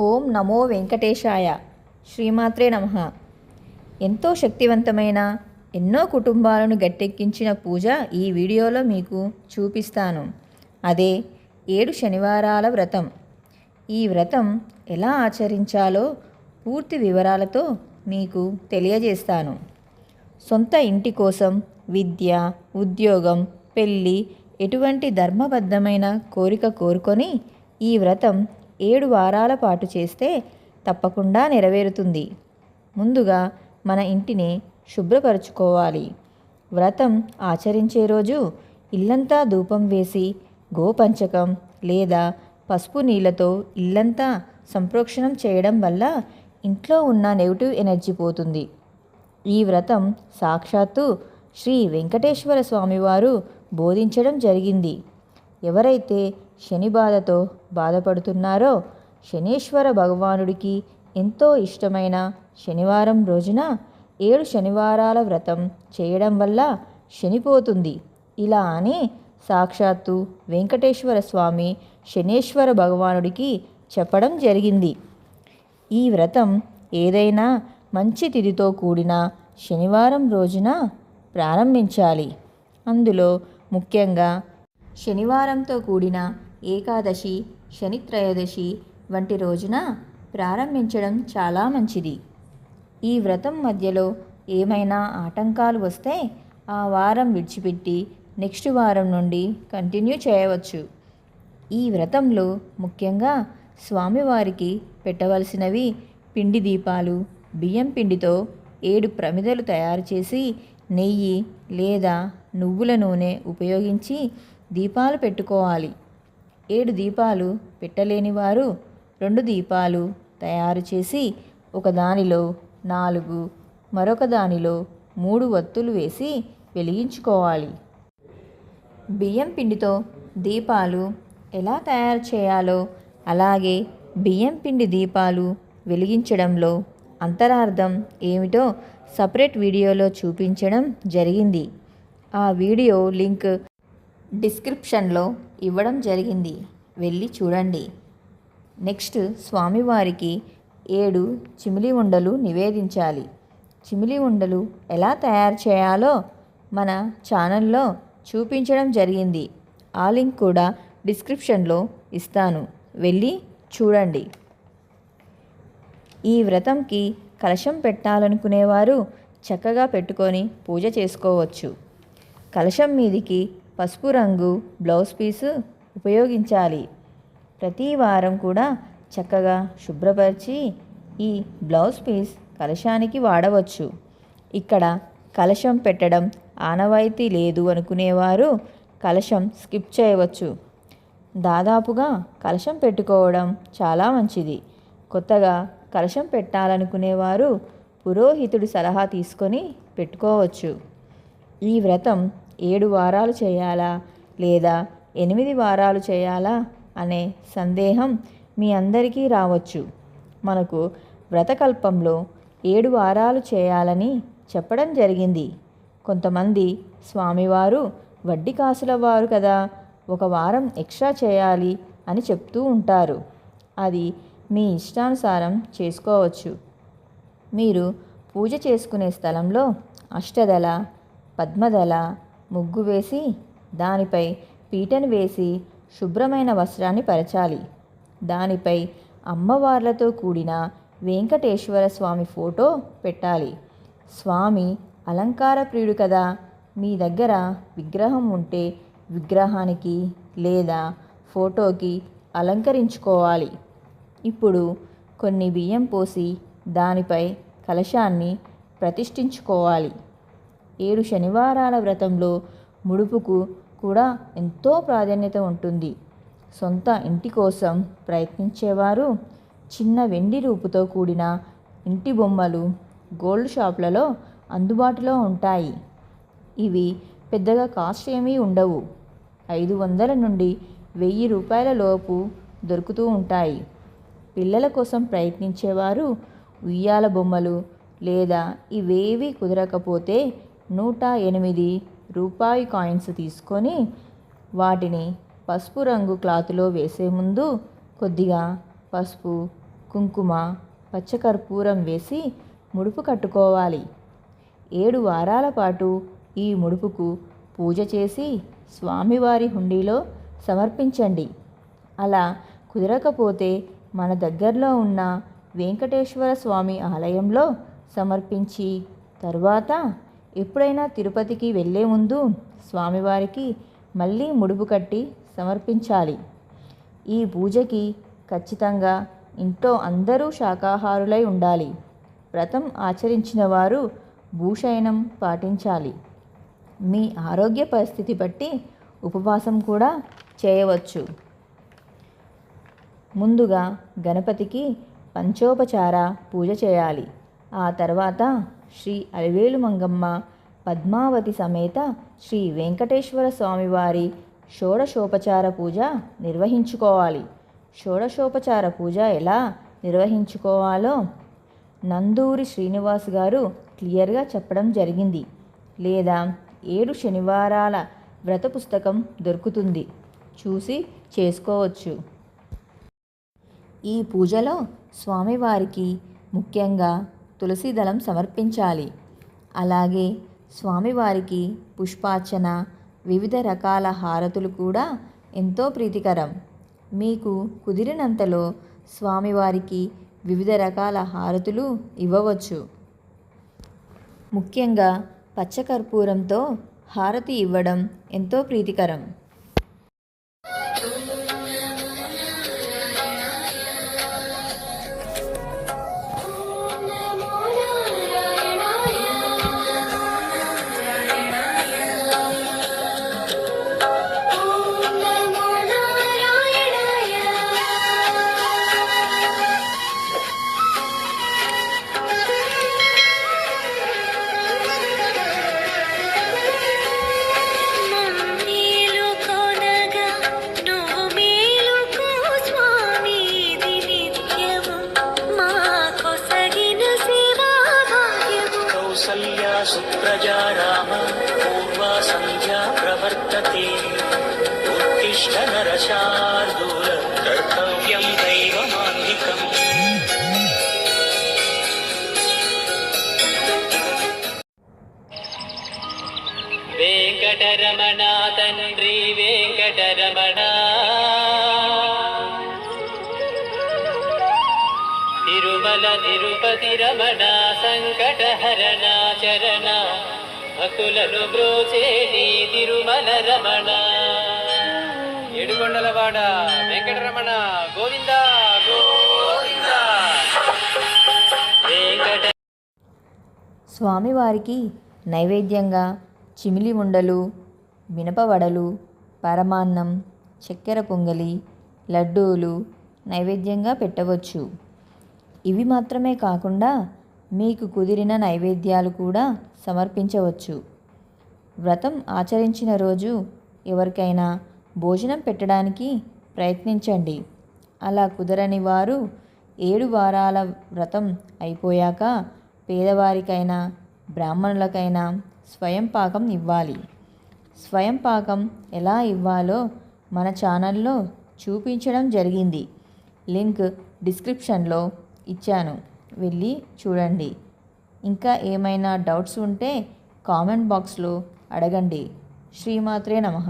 ఓం నమో వెంకటేశాయ. శ్రీమాత్రే నమ. ఎంతో శక్తివంతమైన ఎన్నో కుటుంబాలను గట్టెక్కించిన పూజ ఈ వీడియోలో మీకు చూపిస్తాను. అదే ఏడు శనివారాల వ్రతం. ఈ వ్రతం ఎలా ఆచరించాలో పూర్తి వివరాలతో మీకు తెలియజేస్తాను. సొంత ఇంటి కోసం విద్య ఉద్యోగం పెళ్ళి ఎటువంటి ధర్మబద్ధమైన కోరిక కోరుకొని ఈ వ్రతం ఏడు వారాల పాటు చేస్తే తప్పకుండా నెరవేరుతుంది. ముందుగా మన ఇంటిని శుభ్రపరచుకోవాలి. వ్రతం ఆచరించే రోజు ఇల్లంతా ధూపం వేసి గోపంచకం లేదా పసుపు నీళ్ళతో ఇల్లంతా సంప్రోక్షణం చేయడం వల్ల ఇంట్లో ఉన్న నెగిటివ్ ఎనర్జీ పోతుంది. ఈ వ్రతం సాక్షాత్తు శ్రీ వెంకటేశ్వర స్వామివారు బోధించడం జరిగింది. ఎవరైతే శని బాధతో బాధపడుతున్నారో శనీశ్వర భగవానుడికి ఎంతో ఇష్టమైన శనివారం రోజున ఏడు శనివారాల వ్రతం చేయడం వల్ల శనిపోతుంది. ఇలా అని సాక్షాత్తు వెంకటేశ్వర స్వామి శనేశ్వర భగవానుడికి చెప్పడం జరిగింది. ఈ వ్రతం ఏదైనా మంచి తిథితో కూడిన శనివారం రోజున ప్రారంభించాలి. అందులో ముఖ్యంగా శనివారంతో కూడిన ఏకాదశి శని త్రయోదశి వంటి రోజున ప్రారంభించడం చాలా మంచిది. ఈ వ్రతం మధ్యలో ఏమైనా ఆటంకాలు వస్తే ఆ వారం విడిచిపెట్టి నెక్స్ట్ వారం నుండి కంటిన్యూ చేయవచ్చు. ఈ వ్రతంలో ముఖ్యంగా స్వామివారికి పెట్టవలసినవి పిండి దీపాలు బియ్యం పిండితో ఏడు ప్రమిదలు తయారు చేసి నెయ్యి లేదా నువ్వుల నూనె ఉపయోగించి దీపాలు పెట్టుకోవాలి. ఏడు దీపాలు పెట్టలేని వారు రెండు దీపాలు తయారు చేసి ఒకదానిలో నాలుగు మరొక దానిలో మూడు వత్తులు వేసి వెలిగించుకోవాలి. బియ్యం పిండితో దీపాలు ఎలా తయారు చేయాలో అలాగే బియ్యం పిండి దీపాలు వెలిగించడంలో అంతరార్థం ఏమిటో సపరేట్ వీడియోలో చూపించడం జరిగింది. ఆ వీడియో లింక్ డిస్క్రిప్షన్లో ఇవ్వడం జరిగింది. వెళ్ళి చూడండి. నెక్స్ట్ స్వామివారికి ఏడు చిమిలి ఉండలు నివేదించాలి. చిమిలి ఉండలు ఎలా తయారు చేయాలో మన ఛానల్లో చూపించడం జరిగింది. ఆ లింక్ కూడా డిస్క్రిప్షన్లో ఇస్తాను. వెళ్ళి చూడండి. ఈ వ్రతంకి కలశం పెట్టాలనుకునేవారు చక్కగా పెట్టుకొని పూజ చేసుకోవచ్చు. కలశం మీదికి పసుపు రంగు బ్లౌజ్ పీసు ఉపయోగించాలి. ప్రతి వారం కూడా చక్కగా శుభ్రపరిచి ఈ బ్లౌజ్ పీస్ కలశానికి వాడవచ్చు. ఇక్కడ కలశం పెట్టడం ఆనవాయితీ లేదు అనుకునేవారు కలశం స్కిప్ చేయవచ్చు. దాదాపుగా కలశం పెట్టుకోవడం చాలా మంచిది. కొత్తగా కలశం పెట్టాలనుకునేవారు పురోహితుడి సలహా తీసుకొని పెట్టుకోవచ్చు. ఈ వ్రతం ఏడు వారాలు చేయాలా లేదా ఎనిమిది వారాలు చేయాలా అనే సందేహం మీ అందరికీ రావచ్చు. మనకు వ్రతకల్పంలో ఏడు వారాలు చేయాలని చెప్పడం జరిగింది. కొంతమంది స్వామివారు వడ్డీ కాసుల వారు కదా ఒక వారం ఎక్స్ట్రా చేయాలి అని చెప్తూ ఉంటారు. అది మీ ఇష్టానుసారం చేసుకోవచ్చు. మీరు పూజ చేసుకునే స్థలంలో అష్టదళ పద్మదళ ముగ్గు వేసి దానిపై పీటను వేసి శుభ్రమైన వస్త్రాన్ని పరచాలి. దానిపై అమ్మవార్లతో కూడిన వెంకటేశ్వర స్వామి ఫోటో పెట్టాలి. స్వామి అలంకార ప్రియుడు కదా మీ దగ్గర విగ్రహం ఉంటే విగ్రహానికి లేదా ఫోటోకి అలంకరించుకోవాలి. ఇప్పుడు కొన్ని బియ్యం పోసి దానిపై కలశాన్ని ప్రతిష్ఠించుకోవాలి. ఏడు శనివారాల వ్రతంలో ముడుపుకు కూడా ఎంతో ప్రాధాన్యత ఉంటుంది. సొంత ఇంటి కోసం ప్రయత్నించేవారు చిన్న వెండి రూపుతో కూడిన ఇంటి బొమ్మలు గోల్డ్ షాప్లలో అందుబాటులో ఉంటాయి. ఇవి పెద్దగా కాస్ట్ ఏమీ ఉండవు. ఐదు వందల నుండి వెయ్యి రూపాయల లోపు దొరుకుతూ ఉంటాయి. పిల్లల కోసం ప్రయత్నించేవారు ఉయ్యాల బొమ్మలు లేదా ఇవేవి కుదరకపోతే నూట ఎనిమిది రూపాయి కాయిన్స్ తీసుకొని వాటిని పసుపు రంగు క్లాత్లో వేసే ముందు కొద్దిగా పసుపు కుంకుమ పచ్చకర్పూరం వేసి ముడుపు కట్టుకోవాలి. ఏడు వారాల పాటు ఈ ముడుపుకు పూజ చేసి స్వామివారి హుండీలో సమర్పించండి. అలా కుదరకపోతే మన దగ్గరలో ఉన్న వెంకటేశ్వర స్వామి ఆలయంలో సమర్పించి తర్వాత ఎప్పుడైనా తిరుపతికి వెళ్ళే ముందు స్వామివారికి మళ్ళీ ముడుపు కట్టి సమర్పించాలి. ఈ పూజకి ఖచ్చితంగా ఇంట్లో అందరూ శాకాహారులై ఉండాలి. వ్రతం ఆచరించిన వారు భూషయనం పాటించాలి. మీ ఆరోగ్య పరిస్థితి బట్టి ఉపవాసం కూడా చేయవచ్చు. ముందుగా గణపతికి పంచోపచార పూజ చేయాలి. ఆ తర్వాత శ్రీ అలివేలు మంగమ్మ పద్మావతి సమేత శ్రీ వెంకటేశ్వర స్వామివారి షోడశోపచార పూజ నిర్వహించుకోవాలి. షోడశోపచార పూజ ఎలా నిర్వహించుకోవాలో నందూరి శ్రీనివాస్ గారు క్లియర్గా చెప్పడం జరిగింది. లేదా ఏడు శనివారాల వ్రత పుస్తకం దొరుకుతుంది. చూసి చేసుకోవచ్చు. ఈ పూజలో స్వామివారికి ముఖ్యంగా తులసి దళం సమర్పించాలి. అలాగే స్వామివారికి పుష్పార్చన వివిధ రకాల హారతులు కూడా ఎంతో ప్రీతికరం. మీకు కుదిరినంతలో స్వామివారికి వివిధ రకాల హారతులు ఇవ్వవచ్చు. ముఖ్యంగా పచ్చకర్పూరంతో హారతి ఇవ్వడం ఎంతో ప్రీతికరం. వాత్సల్యా సుప్రజా రామ పూర్వా సంధ్యా ప్రవర్తతే ఉత్తిష్ట నరశార్దూల కర్తవ్యం దైవమాంగికం వెంకటరమణ తండ్రి వెంకటరమణ తిరుమల తిరుపతి సంకటహరణ చరణ భక్తులను బ్రోచేటి తిరుమల రమణ. ఏడుకొండలవాడ వెంకటరమణ గోవింద గోవింద. వెంకట స్వామివారికి నైవేద్యంగా చిమిలి ఉండలు మినపవడలు పరమాన్నం చక్కెర పొంగలి లడ్డూలు నైవేద్యంగా పెట్టవచ్చు. ఇవి మాత్రమే కాకుండా మీకు కుదిరిన నైవేద్యాలు కూడా సమర్పించవచ్చు. వ్రతం ఆచరించిన రోజు ఎవరికైనా భోజనం పెట్టడానికి ప్రయత్నించండి. అలా కుదరని వారు ఏడు వారాల వ్రతం అయిపోయాక పేదవారికైనా బ్రాహ్మణులకైనా స్వయం పాకం ఇవ్వాలి. స్వయం పాకం ఎలా ఇవ్వాలో మన ఛానల్లో చూపించడం జరిగింది. లింక్ డిస్క్రిప్షన్లో ఇచ్చాను. వెళ్ళి చూడండి. ఇంకా ఏమైనా డౌట్స్ ఉంటే కామెంట్ బాక్స్లో అడగండి. శ్రీమాత్రే నమః.